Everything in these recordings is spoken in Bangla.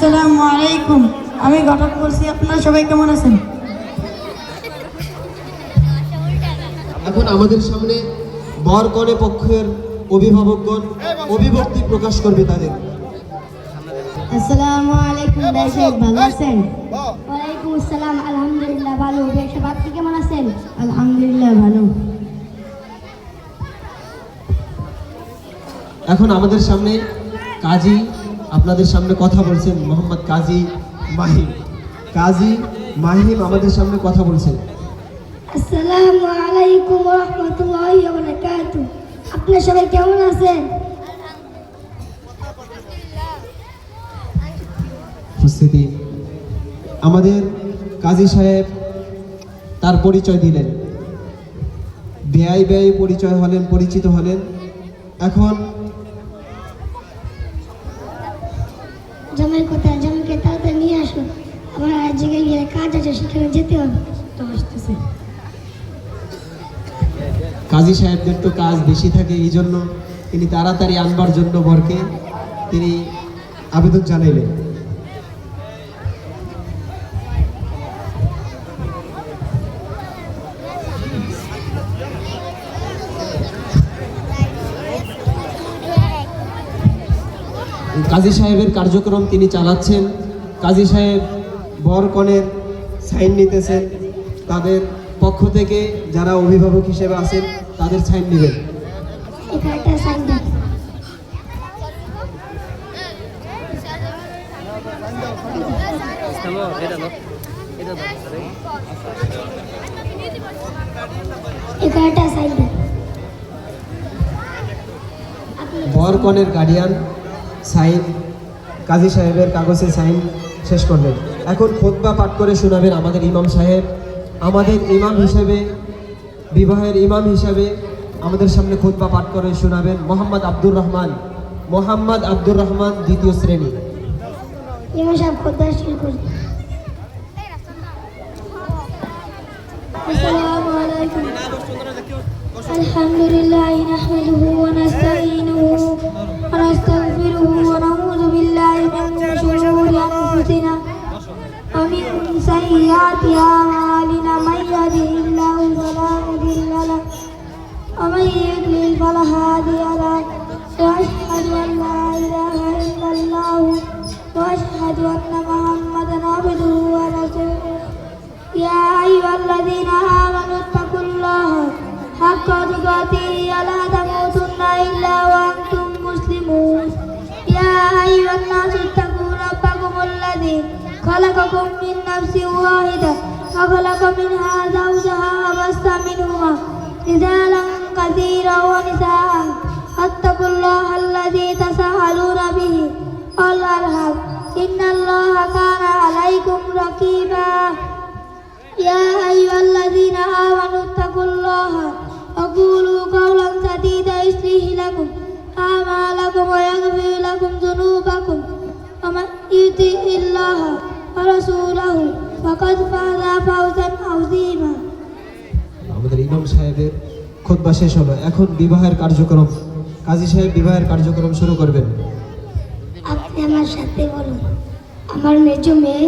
আসসালামু আলাইকুম। আমি ঘটক বলছি আপনারা সবাই কেমন আছেন? এখন আমাদের সামনে বর কনে পক্ষের অভিভাবকগণ অভিভক্তি প্রকাশ করবে তাদের। আসসালামু আলাইকুম ভাই ভালো আছেন? ওয়ালাইকুম আসসালাম আলহামদুলিল্লাহ ভালো। সাহেব আপনি কেমন আছেন? আলহামদুলিল্লাহ ভালো। এখন আমাদের সামনে কাজী আপনাদের সামনে কথা বলছেন মোহাম্মদ কাজী মাহিম। কাজী মাহিম আমাদের সামনে কথা বলছেন। আসসালামু আলাইকুম রাহমাতুল্লাহি ওয়া বারাকাতুহু। আপনারা সবাই কেমন আছেন? উপস্থিতি। আমাদের কাজী সাহেব তার পরিচয় দিলেন। ব্যয় ব্যয় পরিচয় হলেন পরিচিত হলেন। এখন জামাই কোথায় কে তাড়াতাড়ি নিয়ে আসো। আমার আর জায়গায় গিয়ে কাজ আছে সেখানে যেতে হবে। তো আসতেছে। কাজী সাহেবদের তো কাজ বেশি থাকে এই জন্য তিনি তাড়াতাড়ি আনবার জন্য বরকে তিনি আবেদন জানাইলেন। কাজী সাহেবের কার্যক্রম তিনি চালাচ্ছেন। কাজী সাহেব বর কনের সাইন নিতেছেন। তাদের পক্ষ থেকে যারা অভিভাবক হিসেবে আছেন তাদের সাইন নেবেন। এখানে একটা সাইন দেন। এখানে একটা সাইন দেন। বর কনের গার্ডিয়ান সাইন কাজী সাহেবের কাগজে সাইন শেষ করলেন এখন খোদবা পাঠ করে শোনাবেন আমাদের ইমাম সাহেব আমাদের ইমাম হিসেবে বিবাহের ইমাম হিসাবে আমাদের সামনে খোদবা পাঠ করে শোনাবেন মোহাম্মদ আব্দুর রহমান মোহাম্মদ আব্দুর রহমান দ্বিতীয় শ্রেণী ইমাম সাহেব খোদা শুরু করুন আসসালামু আলাইকুম الحمد لله نحمده يضلل فلا هادي له وأشهد أن لا إله إلا الله وأشهد أن محمدا عبده ورسوله يا أيها الذين آمنوا اتقوا الله حق تقاته ولا تموتن إلا وأنتم مسلمون يا أيها الناس اتقوا ربكم الذي خلقكم من نفس واحدة وخلق منها زوجها وبث منهما رجالا كثيرا ونساء واتقوا الله الذي تساءلون به والأرحام إن الله كان عليكم رقيبا يا أيها الذين آمنوا اتقوا الله وقولوا قولا سديدا يصلح لكم أعمالكم ويغفر لكم ذنوبكم ومن يطع الله ورسوله فقد فاز فوزا عظيما আমাদের ইমাম সাহেবের খোদবা শেষ হলো। এখন বিবাহের কার্যক্রম। কাজী সাহেব বিবাহের কার্যক্রম শুরু করবেন। আপনি আমার সাথে বলুন আমার মেজ মেয়ে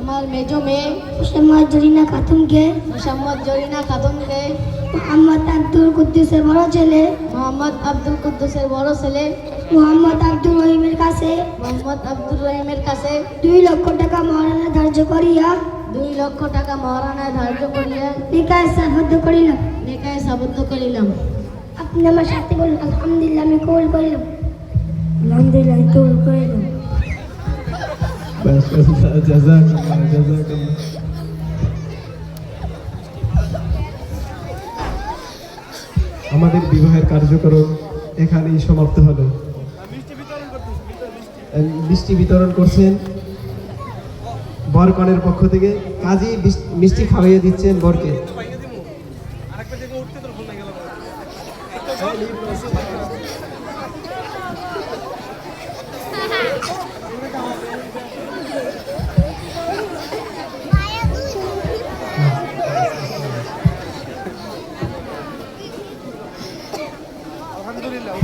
আমার মেজ মেয়ে মুসাম্মদ জরিনা খাতুনকে। মোসাম্মদ জরিনা খাতুনকে। মোহাম্মদ আব্দুল কুদ্দুসের বড় ছেলে। মোহাম্মদ আব্দুল কুদ্দুসের বড় ছেলে। মোহাম্মদ আব্দুল রহিমের কাছে। মোহাম্মদ আব্দুল রহিমের কাছে। দুই লক্ষ টাকা মহারানা ধার্য করিয়া। দুই লক্ষ টাকা মহারানায় ধার্য করিয়া। নিকায় সাবদ্ধ করিলাম নেকায় সাবদ্ধ করিলাম। আপনি আমার সাথে বলুন আলহামদুলিল্লাহ আমি কবুল করিলাম। আলহামদুলিল্লাহ আমি কবুল করিলাম। আমাদের বিবাহের কার্যক্রম এখানেই সমাপ্ত হলো। মিষ্টি বিতরণ করছেন বরকনের পক্ষ থেকে। কাজী মিষ্টি খাওয়াইয়ে দিচ্ছেন বরকে। 哈哈一。